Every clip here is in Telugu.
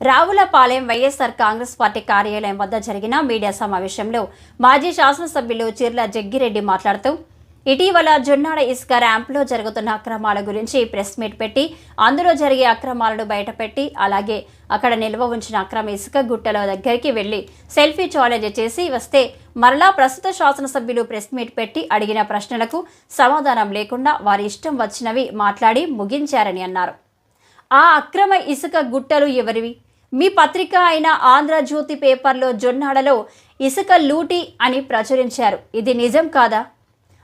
రావులపాలెం వైఎస్ఆర్ కాంగ్రెస్ పార్టీ కార్యాలయం వద్ద జరిగిన మీడియా సమావేశంలో మాజీ శాసనసభ్యులు చిర్ల జగ్గిరెడ్డి మాట్లాడుతూ ఇటీవల జొన్నాడ ఇసుక ర్యాంప్లో జరుగుతున్న అక్రమాల గురించి ప్రెస్ మీట్ పెట్టి అందులో జరిగే అక్రమాలను బయటపెట్టి అలాగే అక్కడ నిల్వ ఉంచిన అక్రమ ఇసుక గుట్టల దగ్గరికి వెళ్ళి సెల్ఫీ ఛాలెంజ్ చేసి వస్తే మరలా ప్రస్తుత శాసనసభ్యులు ప్రెస్ మీట్ పెట్టి అడిగిన ప్రశ్నలకు సమాధానం లేకుండా వారి ఇష్టం వచ్చినవి మాట్లాడి ముగించారని అన్నారు. ఆ అక్రమ ఇసుక గుట్టలు ఎవరివి? మీ పత్రిక అయిన ఆంధ్రజ్యోతి పేపర్లో జొన్నాడలో ఇసుక లూటి అని ప్రచురించారు. ఇది నిజం కాదా?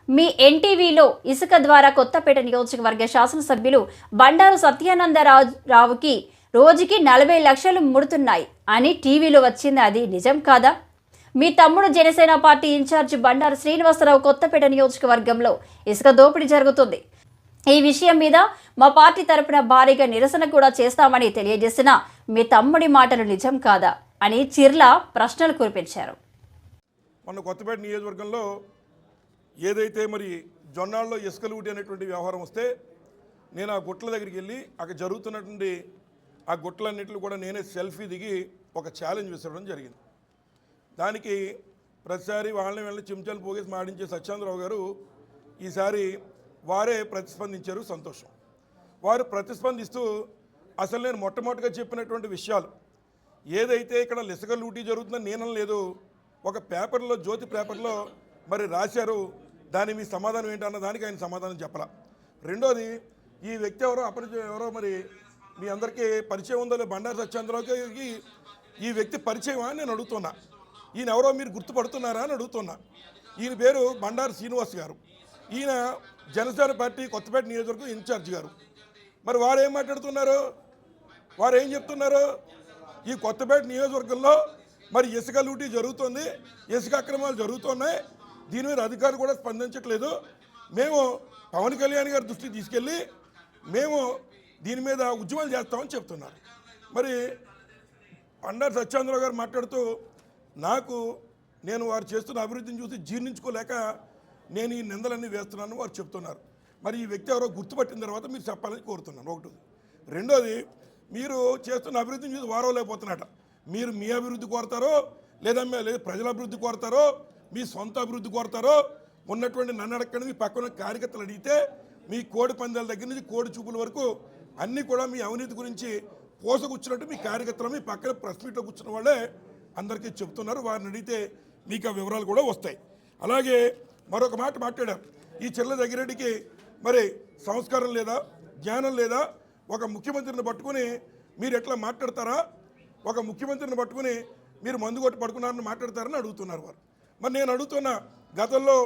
మీ ఎన్టీవీలో ఇసుక ద్వారా కొత్తపేట నియోజకవర్గ శాసనసభ్యులు బండారు సత్యానందరావు రావుకి రోజుకి నలభై లక్షలు ముడుతున్నాయి అని టీవీలో వచ్చింది. అది నిజం కాదా? మీ తమ్ముడు జనసేన పార్టీ ఇన్ఛార్జ్ బండారు శ్రీనివాసరావు కొత్తపేట నియోజకవర్గంలో ఇసుక దోపిడీ జరుగుతుంది. ఈ విషయం మీద మా పార్టీ తరపున భారీగా నిరసన కూడా చేస్తామని తెలియజేసిన మీ తమ్ముడి మాటలు నిజం కాదా అని చిర్ల ప్రశ్నలు కురిపించారు. మొన్న కొత్తపేట నియోజకవర్గంలో ఏదైతే మరి జొన్నాల్లో ఇసుకలు ఊటి అనేటువంటి వ్యవహారం వస్తే నేను ఆ గుట్ల దగ్గరికి వెళ్ళి అక్కడ జరుగుతున్నటువంటి ఆ గుట్లన్నింటిలో కూడా నేనే సెల్ఫీ దిగి ఒక ఛాలెంజ్ విసరడం జరిగింది. దానికి ప్రతిసారి వాళ్ళని వెళ్ళి చెంచాలు పోగేసి మాడించే సత్యేంద్రరావు గారు ఈసారి వారే ప్రతిస్పందించారు సంతోషం. వారు ప్రతిస్పందిస్తూ అసలు నేను మొట్టమొదటిగా చెప్పినటువంటి విషయాలు ఏదైతే ఇక్కడ లిసక లూటీ జరుగుతుందని నేనం లేదు ఒక పేపర్లో జ్యోతి పేపర్లో మరి రాశారు దాని మీ సమాధానం ఏంటన్న దానికి ఆయన సమాధానం చెప్పాల. రెండోది ఈ వ్యక్తి ఎవరో అపరిచయం ఎవరో మరి మీ అందరికీ పరిచయం ఉందో లేదో బండారు సత్యేంద్రరావుకి ఈ వ్యక్తి పరిచయమా అని నేను అడుగుతున్నా. ఈయన ఎవరో మీరు గుర్తుపడుతున్నారా అని అడుగుతున్నా. ఈయన పేరు బండారు శ్రీనివాస్ గారు. ఈయన జనసేన పార్టీ కొత్తపేట నియోజకవర్గం ఇన్ఛార్జ్ గారు. మరి వారు ఏం మాట్లాడుతున్నారు? వారు ఏం చెప్తున్నారు? ఈ కొత్తపేట నియోజకవర్గంలో మరి ఇసుక లూటీ జరుగుతుంది ఇసుక అక్రమాలు జరుగుతున్నాయి. దీని మీద అధికారులు కూడా స్పందించట్లేదు. మేము పవన్ కళ్యాణ్ గారి దృష్టికి తీసుకెళ్ళి మేము దీని మీద ఉద్యమాలు చేస్తామని చెప్తున్నారు. మరి పండారు సత్యేంద్రరావు గారు మాట్లాడుతూ నాకు నేను వారు చేస్తున్న అభివృద్ధిని చూసి జీర్ణించుకోలేక నేను ఈ నిందలన్నీ వేస్తున్నాను వారు చెప్తున్నారు. మరి ఈ వ్యక్తి ఎవరో గుర్తుపట్టిన తర్వాత మీరు చెప్పాలని కోరుతున్నాను. ఒకటి రెండోది మీరు చేస్తున్న అభివృద్ధిని చూసి వారవలేకపోతున్నట మీరు మీ అభివృద్ధి కోరతారో లేదా లేదా ప్రజల అభివృద్ధి కోరతారో మీ సొంత అభివృద్ధి కోరతారో ఉన్నటువంటి నన్ను అడగండి మీ పక్కన కార్యకర్తలు అడిగితే మీ కోడి పందాల దగ్గర నుంచి కోడి చూపుల వరకు అన్నీ కూడా మీ అవినీతి గురించి పోసగుచ్చినట్టు మీ కార్యకర్తలు మీ పక్కన ప్రెస్ మీట్లో కూర్చున్న వాళ్ళే అందరికీ చెప్తున్నారు. వారిని అడిగితే మీకు ఆ వివరాలు కూడా వస్తాయి. అలాగే మరొక మాట మాట్లాడారు ఈ చెల్ల దగ్గరెడ్డికి మరి సంస్కారం లేదా జ్ఞానం లేదా ఒక ముఖ్యమంత్రిని పట్టుకుని మీరు ఎట్లా మాట్లాడతారా? ఒక ముఖ్యమంత్రిని పట్టుకుని మీరు మందు కొట్టి పడుకున్నారని మాట్లాడతారని అడుగుతున్నారు వారు. మరి నేను అడుగుతున్న గతంలో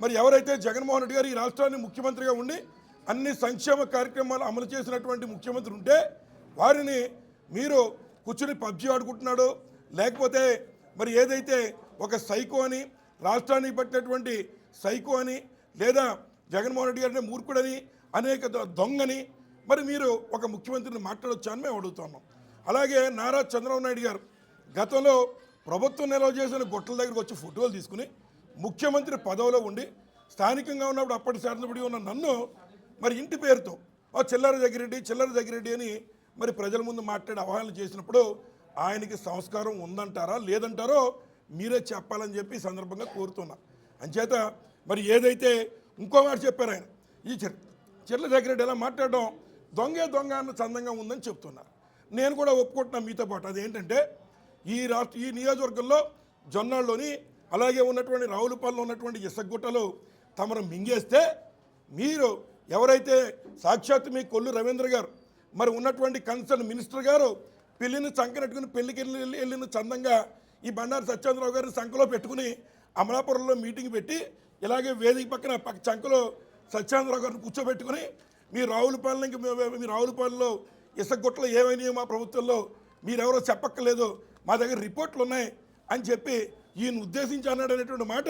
మరి ఎవరైతే జగన్మోహన్ రెడ్డి గారు ఈ రాష్ట్రాన్ని ముఖ్యమంత్రిగా ఉండి అన్ని సంక్షేమ కార్యక్రమాలు అమలు చేసినటువంటి ముఖ్యమంత్రి ఉంటే వారిని మీరు కూర్చుని పబ్జీ ఆడుకుంటున్నాడు లేకపోతే మరి ఏదైతే ఒక సైకో అని రాష్ట్రానికి పట్టినటువంటి సైకో అని లేదా జగన్మోహన్ రెడ్డి గారిని మూర్ఖుడని అనేక దొంగని. మరి మీరు ఒక ముఖ్యమంత్రిని మాట్లాడొచ్చా అని మేము అడుగుతున్నాం. అలాగే నారా చంద్రబాబు నాయుడు గారు గతంలో ప్రభుత్వం నిల్వ చేసిన గుట్టల దగ్గరికి వచ్చి ఫోటోలు తీసుకుని ముఖ్యమంత్రి పదవిలో ఉండి స్థానికంగా ఉన్నప్పుడు అప్పటి శాసనపడి ఉన్న నన్ను మరి ఇంటి పేరుతో ఓ చిల్లర జగిరెడ్డి చిల్లర జగిరెడ్డి అని మరి ప్రజల ముందు మాట్లాడి అవహేళన చేసినప్పుడు ఆయనకి సంస్కారం ఉందంటారా లేదంటారో మీరే చెప్పాలని చెప్పి సందర్భంగా కోరుతున్నా. అంచేత మరి ఏదైతే ఇంకో మాట చెప్పారు ఆయన ఈ చిర్ చిర్ల ఎలా మాట్లాడడం దొంగే దొంగ అన్న చందంగా ఉందని చెప్తున్నారు. నేను కూడా ఒప్పుకుంటున్నా మీతో పాటు. అదేంటంటే ఈ రాష్ట్ర ఈ నియోజకవర్గంలో జొన్నాళ్ళలోని అలాగే ఉన్నటువంటి రావులపాలెంలో ఉన్నటువంటి ఇసగుట్టలు తమను మింగేస్తే మీరు ఎవరైతే సాక్షాత్ మీ కొల్లు రవీంద్ర గారు మరి ఉన్నటువంటి కన్సర్న్ మినిస్టర్ గారు పెళ్ళిని సంకనెట్టుకుని పెళ్ళికి వెళ్ళి- వెళ్ళిన చందంగా ఈ బండారు సత్యేంద్రరావు గారిని సంఖలో పెట్టుకుని అమలాపురంలో మీటింగ్ పెట్టి ఇలాగే వేదిక పక్కన పక్క చంకలో సత్యేంద్రరావు గారిని కూర్చోబెట్టుకుని మీ రావులపాలెంకి మీ- రావులపాలెంలో ఇసగొట్టలు ఏమైనాయో మా ప్రభుత్వంలో మీరెవరో చెప్పక్కర్లేదు. మా దగ్గర రిపోర్ట్లు ఉన్నాయి అని చెప్పి ఈయన ఉద్దేశించి అన్నాడు అనేటువంటి మాట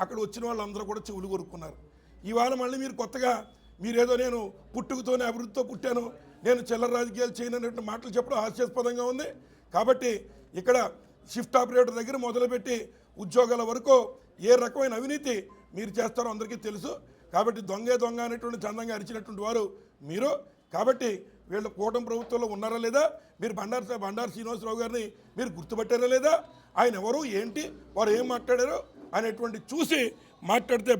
అక్కడ వచ్చిన వాళ్ళందరూ కూడా చెవులు కొరుక్కున్నారు. ఇవాళ మళ్ళీ మీరు కొత్తగా మీరేదో నేను పుట్టుకతోనే అభివృద్ధితో పుట్టాను నేను చిల్లర రాజకీయాలు చేయను అనేటువంటి మాటలు చెప్పడం హాస్యాస్పదంగా ఉంది. కాబట్టి ఇక్కడ షిఫ్ట్ ఆపరేటర్ దగ్గర మొదలుపెట్టి ఉద్యోగాల వరకు ఏ రకమైన అవినీతి మీరు చేస్తారో అందరికీ తెలుసు. కాబట్టి దొంగే దొంగ అనేటువంటి చందంగా అరిచినటువంటి వారు మీరు. కాబట్టి వీళ్ళు కూటమి ప్రభుత్వంలో ఉన్నారా లేదా? మీరు బండారు బండారు శ్రీనివాసరావు గారిని మీరు గుర్తుపట్టారా లేదా? ఆయన ఎవరు? ఏంటి? వారు ఏం మాట్లాడారో అనేటువంటి చూసి మాట్లాడితే